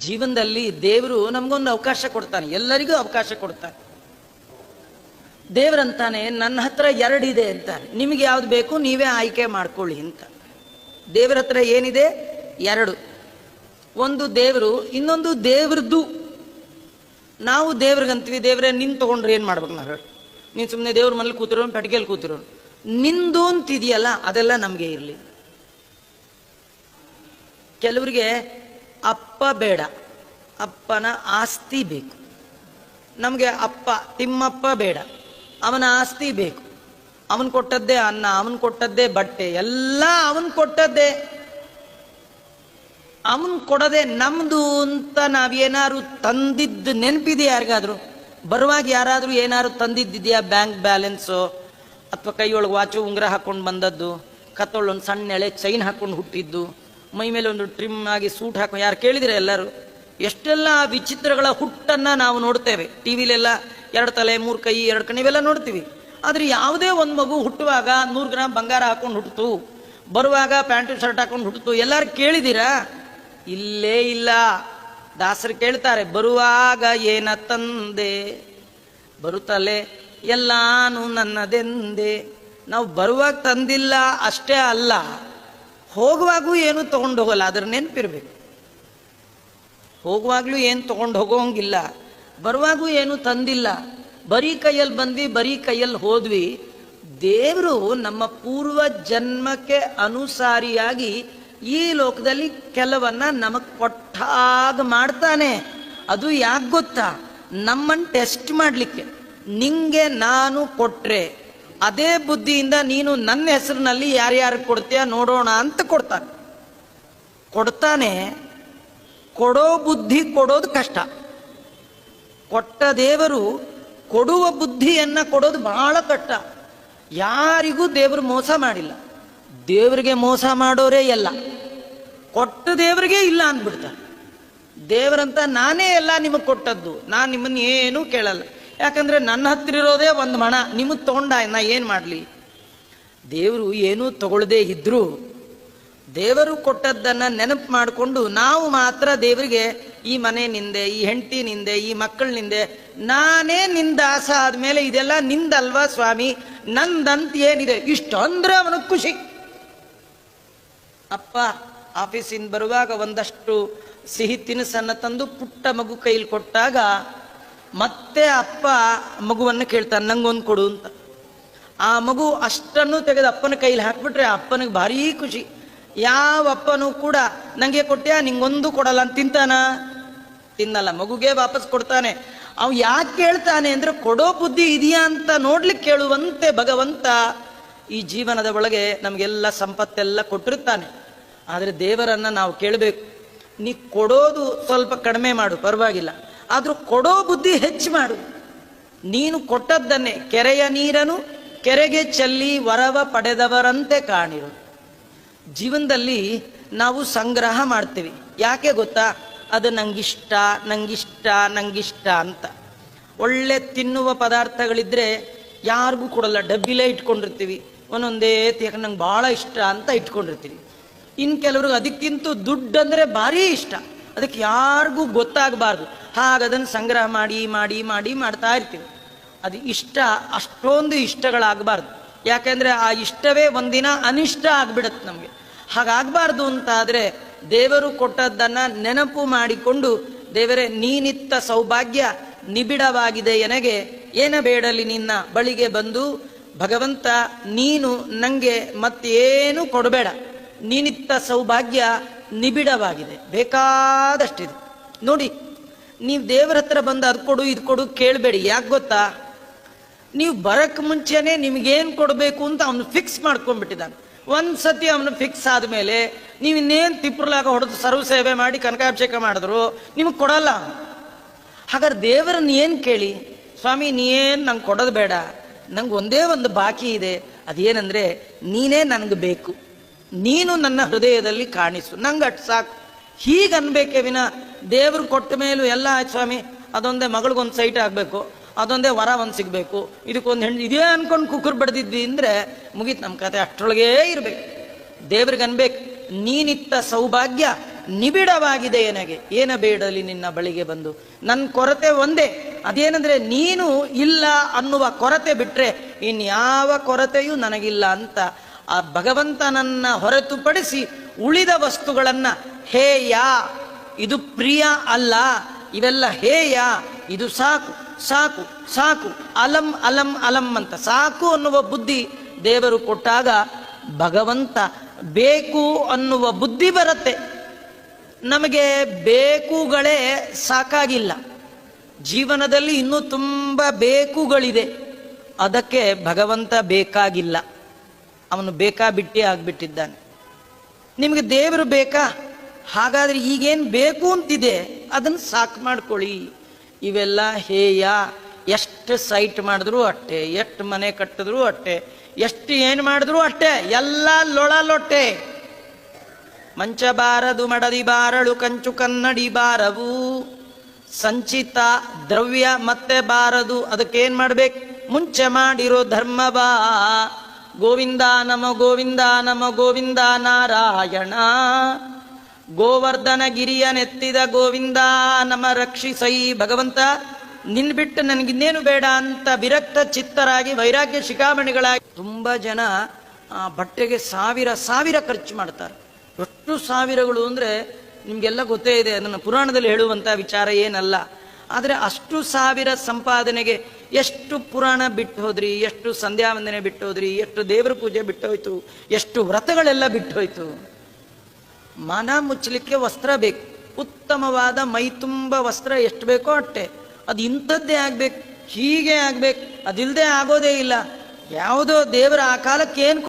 ಜೀವನದಲ್ಲಿ ದೇವರು ನಮಗೊಂದು ಅವಕಾಶ ಕೊಡ್ತಾನೆ, ಎಲ್ಲರಿಗೂ ಅವಕಾಶ ಕೊಡ್ತಾನೆ. ದೇವರಂತಾನೆ ನನ್ನ ಹತ್ರ ಎರಡಿದೆ ಅಂತಾನೆ. ನಿಮಗೆ ಯಾವ್ದು ಬೇಕು ನೀವೇ ಆಯ್ಕೆ ಮಾಡ್ಕೊಳ್ಳಿ ಅಂತ. ದೇವರ ಹತ್ರ ಏನಿದೆ? ಎರಡು. ಒಂದು ದೇವರು, ಇನ್ನೊಂದು ದೇವ್ರದ್ದು ನಾವು ದೇವ್ರಿಗಂತೀವಿ, ದೇವ್ರೆ, ನಿನ್ ತಗೊಂಡ್ರೆ ಏನು ಮಾಡ್ಬೇಕು ನಾವು? ಹೇಳಿ. ನೀನು ಸುಮ್ಮನೆ ದೇವ್ರ ಮನೇಲಿ ಕೂತಿರೋ ಪೆಟ್ಟಿಗೆಯಲ್ಲಿ ಕೂತಿರೋ. ನಿಂದು ಅಂತಿದೆಯಲ್ಲ, ಅದೆಲ್ಲ ನಮಗೆ ಇರಲಿ. ಕೆಲವರಿಗೆ ಅಪ್ಪ ಬೇಡ. ಅಪ್ಪನ ಆಸ್ತಿ ಬೇಕು. ನಮಗೆ ಅಪ್ಪ, ತಿಮ್ಮಪ್ಪ ಬೇಡ. ಅವನ ಆಸ್ತಿ ಬೇಕು. ಅವನು ಕೊಟ್ಟದ್ದೇ ಅನ್ನ, ಅವನು ಕೊಟ್ಟದ್ದೇ ಬಟ್ಟೆ, ಎಲ್ಲ ಅವನು ಕೊಟ್ಟದ್ದೇ. ಅವನು ಕೊಡದೆ ನಮ್ದು ಅಂತ ನಾವೇನಾದ್ರು ತಂದಿದ್ದು ನೆನಪಿದೆ ಯಾರಿಗಾದ್ರು? ಬರುವಾಗ ಯಾರಾದರೂ ಏನಾದ್ರು ತಂದಿದ್ದಿದ್ಯಾ ಬ್ಯಾಂಕ್ ಬ್ಯಾಲೆನ್ಸು? ಅಥವಾ ಕೈಯೊಳಗೆ ವಾಚು ಉಂಗ್ರ ಹಾಕೊಂಡು ಬಂದದ್ದು? ಕತ್ತೊಳ್ಳೊಂದು ಸಣ್ಣ ಎಳೆ ಚೈನ್ ಹಾಕೊಂಡು ಹುಟ್ಟಿದ್ದು? ಮೈ ಮೇಲೆ ಒಂದು ಟ್ರಿಮ್ ಆಗಿ ಸೂಟ್ ಹಾಕೋ ಯಾರು ಕೇಳಿದಿರ ಎಲ್ಲರೂ? ಎಷ್ಟೆಲ್ಲ ವಿಚಿತ್ರಗಳ ಹುಟ್ಟನ್ನ ನಾವು ನೋಡ್ತೇವೆ. ಟಿ ವಿಲೆಲ್ಲ ಎರಡು ತಲೆ, ಮೂರು ಕೈ, ಎರಡು ಕಣ್ಣು, ಇವೆಲ್ಲ ನೋಡ್ತೀವಿ. ಆದ್ರೆ ಯಾವುದೇ ಒಂದು ಮಗು ಹುಟ್ಟುವಾಗ ನೂರು ಗ್ರಾಮ್ ಬಂಗಾರ ಹಾಕೊಂಡು ಹುಟ್ಟಿತು ಬರುವಾಗ ಪ್ಯಾಂಟು, ಶರ್ಟ್ ಹಾಕೊಂಡು ಹುಟ್ಟಿತು ಎಲ್ಲರೂ ಕೇಳಿದ್ದೀರಾ ಇಲ್ಲೇ ಇಲ್ಲ. ದಾಸರು ಕೇಳ್ತಾರೆ, ಬರುವಾಗ ಏನ ತಂದೆ? ಬರುತ್ತಲೆ, ಎಲ್ಲಾನು ನನ್ನದೆಂದೆ. ನಾವು ಬರುವಾಗ ತಂದಿಲ್ಲ, ಅಷ್ಟೇ ಅಲ್ಲ. ಹೋಗುವಾಗೂ ಏನು ತಗೊಂಡು ಹೋಗಲ್ಲ, ಅದ್ರ ನೆನಪಿರ್ಬೇಕು. ಹೋಗುವಾಗಲೂ ಏನು ತಗೊಂಡು ಹೋಗೋಂಗಿಲ್ಲ, ಬರುವಾಗೂ ಏನು ತಂದಿಲ್ಲ. ಬರೀ ಕೈಯಲ್ಲಿ ಬಂದ್ವಿ, ಬರೀ ಕೈಯಲ್ಲಿ ಹೋದ್ವಿ. ದೇವರು ನಮ್ಮ ಪೂರ್ವ ಜನ್ಮಕ್ಕೆ ಅನುಸಾರಿಯಾಗಿ ಈ ಲೋಕದಲ್ಲಿ ಕೆಲವನ್ನ ನಮಗೆ ಕೊಟ್ಟಾಗ ಮಾಡ್ತಾನೆ. ಅದು ಯಾಕೆ ಗೊತ್ತಾ? ನಮ್ಮನ್ನು ಟೆಸ್ಟ್ ಮಾಡಲಿಕ್ಕೆ. ನಿಂಗೆ ನಾನು ಕೊಟ್ರೆ. ಅದೇ ಬುದ್ಧಿಯಿಂದ ನೀನು ನನ್ನ ಹೆಸರಿನಲ್ಲಿ ಯಾರ್ಯಾರು ಕೊಡ್ತೀಯ ನೋಡೋಣ ಅಂತ ಕೊಡ್ತಾನೆ. ಕೊಡ್ತಾನೆ, ಕೊಡೋ ಬುದ್ಧಿ ಕೊಡೋದು ಕಷ್ಟ. ಕೊಟ್ಟ ದೇವರು ಕೊಡುವ ಬುದ್ಧಿಯನ್ನು ಕೊಡೋದು ಬಹಳ ಕಷ್ಟ. ಯಾರಿಗೂ ದೇವರು ಮೋಸ ಮಾಡಿಲ್ಲ. ದೇವರಿಗೆ ಮೋಸ ಮಾಡೋರೇ ಎಲ್ಲ. ಕೊಟ್ಟ ದೇವರಿಗೆ ಇಲ್ಲ ಅಂದ್ಬಿಡ್ತಾರೆ ದೇವರಂತ ನಾನೇ ಎಲ್ಲ ನಿಮಗೆ ಕೊಟ್ಟದ್ದು. ನಾನು ನಿಮ್ಮನ್ನು ಏನೂ ಕೇಳಲ್ಲ. ಯಾಕಂದ್ರೆ ನನ್ನ ಹತ್ತಿರ ಇರೋದೇ ಒಂದು ಮಣ ನಿಮಗೆ ತಗೊಂಡ ನಾ ಏನು ಮಾಡಲಿ? ದೇವರು ಏನೂ ತಗೊಳ್ಳದೇ ಇದ್ದರೂ ದೇವರು ಕೊಟ್ಟದ್ದನ್ನ ನೆನಪು ಮಾಡಿಕೊಂಡು ನಾವು ಮಾತ್ರ ದೇವರಿಗೆ ಈ ಮನೆ ನಿಂದೆ, ಈ ಹೆಂಡತಿ ನಿಂದೆ, ಈ ಮಕ್ಕಳ ನಿಂದೆ, ನಾನೇ ನಿಂದ ಆಸ ಆದಮೇಲೆ ಇದೆಲ್ಲ ನಿಂದಲ್ವಾ ಸ್ವಾಮಿ? ನಂದಂತ ಏನಿದೆ? ಇಷ್ಟು ಅಂದ್ರೆ ಅವನಿಗೆ ಖುಷಿ. ಅಪ್ಪ, ಆಫೀಸಿಂದ ಬರುವಾಗ ಒಂದಷ್ಟು ಸಿಹಿ ತಿನಿಸನ್ನು ತಂದು ಪುಟ್ಟ ಮಗು ಕೈಲಿ ಕೊಟ್ಟಾಗ ಮತ್ತೆ ಅಪ್ಪ ಮಗುವನ್ನು ಕೇಳ್ತಾನೆ, ನಂಗೊಂದು ಕೊಡು ಅಂತ. ಆ ಮಗು ಅಷ್ಟನ್ನು ತೆಗೆದು ಅಪ್ಪನ ಕೈಲಿ ಹಾಕ್ಬಿಟ್ರೆ ಅಪ್ಪನಿಗೆ ಭಾರಿ ಖುಷಿ. ಯಾವ ಅಪ್ಪನೂ ಕೂಡ ನನಗೆ ಕೊಟ್ಟ್ಯಾ ನಿಂಗೊಂದು ಕೊಡಲ್ಲ ಅಂತ ತಿಂತಾನ. ತಿನ್ನಲ್ಲ, ಮಗುಗೆ ವಾಪಸ್ ಕೊಡ್ತಾನೆ. ಅವ್ ಯಾಕೆ ಕೇಳ್ತಾನೆ ಅಂದ್ರೆ, ಕೊಡೋ ಬುದ್ಧಿ ಇದೆಯಾ ಅಂತ ನೋಡ್ಲಿಕ್ಕೆ ಕೇಳುವಂತೆ ಭಗವಂತ ಈ ಜೀವನದ ಒಳಗೆ ನಮಗೆಲ್ಲ ಸಂಪತ್ತೆಲ್ಲ ಕೊಟ್ಟಿರ್ತಾನೆ. ಆದರೆ ದೇವರನ್ನ ನಾವು ಕೇಳಬೇಕು. ನೀ ಕೊಡೋದು ಸ್ವಲ್ಪ ಕಡಿಮೆ ಮಾಡು, ಪರವಾಗಿಲ್ಲ. ಆದ್ರೂ ಕೊಡೋ ಬುದ್ಧಿ ಹೆಚ್ಚು ಮಾಡು. ನೀನು ಕೊಟ್ಟದ್ದನ್ನೇ ಕೆರೆಯ ನೀರನ್ನು ಕೆರೆಗೆ ಚೆಲ್ಲಿ ವರವ ಪಡೆದವರಂತೆ ಕಾಣಿರು. ಜೀವನದಲ್ಲಿ ನಾವು ಸಂಗ್ರಹ ಮಾಡ್ತೀವಿ. ಯಾಕೆ ಗೊತ್ತಾ? ಅದು ನಂಗಿಷ್ಟ ನಂಗಿಷ್ಟ ನಂಗಿಷ್ಟ ಅಂತ. ಒಳ್ಳೆ ತಿನ್ನುವ ಪದಾರ್ಥಗಳಿದ್ರೆ ಯಾರಿಗೂ ಕೊಡಲ್ಲ. ಡಬ್ಬಿಲೇ ಇಟ್ಕೊಂಡಿರ್ತೀವಿ. ಒಂದೊಂದೇ ತೇಕ ನಂಗೆ ಭಾಳ ಇಷ್ಟ ಅಂತ ಇಟ್ಕೊಂಡಿರ್ತೀವಿ. ಇನ್ನು ಕೆಲವ್ರಿಗೆ ಅದಕ್ಕಿಂತ ದುಡ್ಡು ಅಂದರೆ ಭಾರಿ ಇಷ್ಟ. ಅದಕ್ಕೆ ಯಾರಿಗೂ ಗೊತ್ತಾಗಬಾರ್ದು. ಹಾಗೆ ಅದನ್ನು ಸಂಗ್ರಹ ಮಾಡಿ ಮಾಡಿ ಮಾಡಿ ಮಾಡ್ತಾ ಇರ್ತೀವಿ. ಅದು ಇಷ್ಟ, ಅಷ್ಟೊಂದು ಇಷ್ಟಗಳಾಗಬಾರ್ದು. ಯಾಕೆಂದರೆ ಆ ಇಷ್ಟವೇ ಒಂದಿನ ಅನಿಷ್ಟ ಆಗಿಬಿಡುತ್ತೆ ನಮಗೆ. ಹಾಗಾಗಬಾರ್ದು ಅಂತಾದರೆ ದೇವರು ಕೊಟ್ಟದ್ದನ್ನು ನೆನಪು ಮಾಡಿಕೊಂಡು, ದೇವರೇ ನೀನಿತ್ತ ಸೌಭಾಗ್ಯ ನಿಬಿಡವಾಗಿದೆ ಎನಗೆ, ಏನ ಬೇಡಲಿ ನಿನ್ನ ಬಳಿಗೆ ಬಂದು, ಭಗವಂತ ನೀನು ನನಗೆ ಮತ್ತೇನು ಕೊಡಬೇಡ. ನೀನಿತ್ತ ಸೌಭಾಗ್ಯ ನಿಬಿಡವಾಗಿದೆ. ಬೇಕಾದಷ್ಟಿದೆ. ನೋಡಿ ನೀವು ದೇವರ ಹತ್ರ ಬಂದು ಅದು ಕೊಡು, ಇದು ಕೊಡು ಕೇಳಬೇಡಿ. ಯಾಕೆ ಗೊತ್ತಾ? ನೀವು ಬರಕ್ ಮುಂಚೆನೆ ನಿಮ್ಗೇನು ಕೊಡಬೇಕು ಅಂತ ಅವನು ಫಿಕ್ಸ್ ಮಾಡ್ಕೊಂಡ್ಬಿಟ್ಟಿದ್ದಾನೆ. ಒಂದು ಸತಿ ಅವನು ಫಿಕ್ಸ್ ಆದಮೇಲೆ ನೀವು ಇನ್ನೇನು ತಿಪ್ರಲಾಗ ಹೊಡೆದು ಸರ್ವ ಸೇವೆ ಮಾಡಿ ಕನಕಾಭಿಷೇಕ ಮಾಡಿದ್ರು, ನಿಮಗೆ ಕೊಡಲ್ಲ. ಹಾಗಾದ್ರೆ ದೇವರನ್ನ ಏನು ಕೇಳಿ? ಸ್ವಾಮಿ, ನೀನೇನು ನಂಗೆ ಕೊಡೋದು ಬೇಡ. ನಂಗೆ ಒಂದೇ ಒಂದು ಬಾಕಿ ಇದೆ. ಅದೇನಂದರೆ ನೀನೇ ನನಗೆ ಬೇಕು. ನೀನು ನನ್ನ ಹೃದಯದಲ್ಲಿ ಕಾಣಿಸು. ನಂಗೆ ಅಟ್ ಸಾಕು. ಹೀಗೆ ಅನ್ಬೇಕೇ ವಿನ ದೇವ್ರು ಕೊಟ್ಟ ಮೇಲೂ ಎಲ್ಲ ಆಯ್ತು ಸ್ವಾಮಿ. ಅದೊಂದೇ ಮಗಳಿಗೊಂದು ಸೈಟ್ ಆಗಬೇಕು. ಅದೊಂದೇ ವರ ಒಂದು ಸಿಗಬೇಕು. ಇದಕ್ಕೊಂದು ಹೆಣ್ಣು ಇದೇ ಅನ್ಕೊಂಡು ಕುಕ್ಕರ್ ಬಡ್ದಿದ್ವಿ ಅಂದರೆ ಮುಗೀತು ನಮ್ಮ ಕತೆ. ಅಷ್ಟರೊಳಗೇ ಇರಬೇಕು. ದೇವ್ರಿಗೆ ಅನ್ಬೇಕು, ನೀನಿತ್ತ ಸೌಭಾಗ್ಯ ನಿಬಿಡವಾಗಿದೆ ನನಗೆ ಏನ ಬೇಡಲಿ ನಿನ್ನ ಬಳಿಗೆ ಬಂದು. ನನ್ನ ಕೊರತೆ ಒಂದೇ. ಅದೇನಂದ್ರೆ ನೀನು ಇಲ್ಲ ಅನ್ನುವ ಕೊರತೆ ಬಿಟ್ರೆ ಇನ್ಯಾವ ಕೊರತೆಯೂ ನನಗಿಲ್ಲ ಅಂತ. ಆ ಭಗವಂತನನ್ನ ಹೊರತುಪಡಿಸಿ ಉಳಿದ ವಸ್ತುಗಳನ್ನ ಹೇಯ ಇದು ಪ್ರಿಯ ಅಲ್ಲ, ಇವೆಲ್ಲ ಹೇಯ, ಇದು ಸಾಕು ಸಾಕು ಸಾಕು, ಅಲಂ ಅಲಂ ಅಲಂ ಅಂತ. ಸಾಕು ಅನ್ನುವ ಬುದ್ಧಿ ದೇವರು ಕೊಟ್ಟಾಗ ಭಗವಂತ ಬೇಕು ಅನ್ನುವ ಬುದ್ಧಿ ಬರುತ್ತೆ. ನಮಗೆ ಬೇಕುಗಳೇ ಸಾಕಾಗಿಲ್ಲ. ಜೀವನದಲ್ಲಿ ಇನ್ನೂ ತುಂಬ ಬೇಕುಗಳಿದೆ. ಅದಕ್ಕೆ ಭಗವಂತ ಬೇಕಾಗಿಲ್ಲ. ಅವನು ಬೇಕಾ ಬಿಟ್ಟಿ ಆಗ್ಬಿಟ್ಟಿದ್ದಾನೆ. ನಿಮಗೆ ದೇವರು ಬೇಕಾ? ಹಾಗಾದ್ರೆ ಈಗೇನು ಬೇಕು ಅಂತಿದೆ, ಅದನ್ನು ಸಾಕು ಮಾಡ್ಕೊಳ್ಳಿ. ಇವೆಲ್ಲ ಹೇಯ. ಎಷ್ಟು ಸೈಟ್ ಮಾಡಿದ್ರು ಅಷ್ಟೇ ಎಷ್ಟು ಮನೆ ಕಟ್ಟಿದ್ರು ಅಷ್ಟೇ ಎಷ್ಟು ಏನು ಮಾಡಿದ್ರು ಅಷ್ಟೇ ಎಲ್ಲ ಲೊಳ ಲೊಟ್ಟೆ ಮಂಚ ಬಾರದು ಮಡದಿ ಬಾರಳು ಕಂಚು ಕನ್ನಡಿ ಬಾರವು ಸಂಚಿತ ದ್ರವ್ಯ ಮತ್ತೆ ಬಾರದು, ಅದಕ್ಕೇನು ಮಾಡ್ಬೇಕು? ಮುಂಚೆ ಮಾಡಿರೋ ಧರ್ಮವಾ. ಗೋವಿಂದ ನಮ ಗೋವಿಂದ ನಮ, ಗೋವಿಂದ ನಾರಾಯಣ. ಗೋವರ್ಧನ ಗಿರಿಯ ನೆತ್ತಿದ ಗೋವಿಂದ, ನಮ ರಕ್ಷಿಸೈ ಭಗವಂತ. ನಿನ್ ಬಿಟ್ಟು ನನಗಿನ್ನೇನು ಬೇಡ ಅಂತ ವಿರಕ್ತ ಚಿತ್ತರಾಗಿ ವೈರಾಗ್ಯ ಶಿಖಾಮಣಿಗಳಾಗಿ ತುಂಬಾ ಜನ ಬಟ್ಟೆಗೆ ಸಾವಿರ ಸಾವಿರ ಖರ್ಚು ಮಾಡ್ತಾರೆ. ಎಷ್ಟು ಸಾವಿರಗಳು ಅಂದ್ರೆ ನಿಮ್ಗೆಲ್ಲ ಗೊತ್ತೇ ಇದೆ, ನನ್ನ ಪುರಾಣದಲ್ಲಿ ಹೇಳುವಂತ ವಿಚಾರ ಏನಲ್ಲ. ಆದರೆ ಅಷ್ಟು ಸಾವಿರ ಸಂಪಾದನೆಗೆ ಎಷ್ಟು ಪುರಾಣ ಬಿಟ್ಟು ಹೋದ್ರಿ, ಎಷ್ಟು ಸಂಧ್ಯಾ ವಂದನೆ ಬಿಟ್ಟು ಹೋದ್ರಿ, ಎಷ್ಟು ದೇವರ ಪೂಜೆ ಬಿಟ್ಟು ಹೋಯ್ತು, ಎಷ್ಟು ವ್ರತಗಳೆಲ್ಲ ಬಿಟ್ಟು ಹೋಯ್ತು. ಮನ ಮುಚ್ಚಲಿಕ್ಕೆ ವಸ್ತ್ರ ಬೇಕು. ಉತ್ತಮವಾದ ಮೈ ತುಂಬ ವಸ್ತ್ರ ಎಷ್ಟು ಬೇಕೋ ಅಷ್ಟೇ. ಅದು ಇಂಥದ್ದೇ ಆಗ್ಬೇಕು, ಹೀಗೆ ಆಗ್ಬೇಕು ಅದಿಲ್ಲದೆ ಆಗೋದೇ ಇಲ್ಲ. ಯಾವುದೋ ದೇವರ ಆ ಕಾಲಕ್ಕೆ ಏನು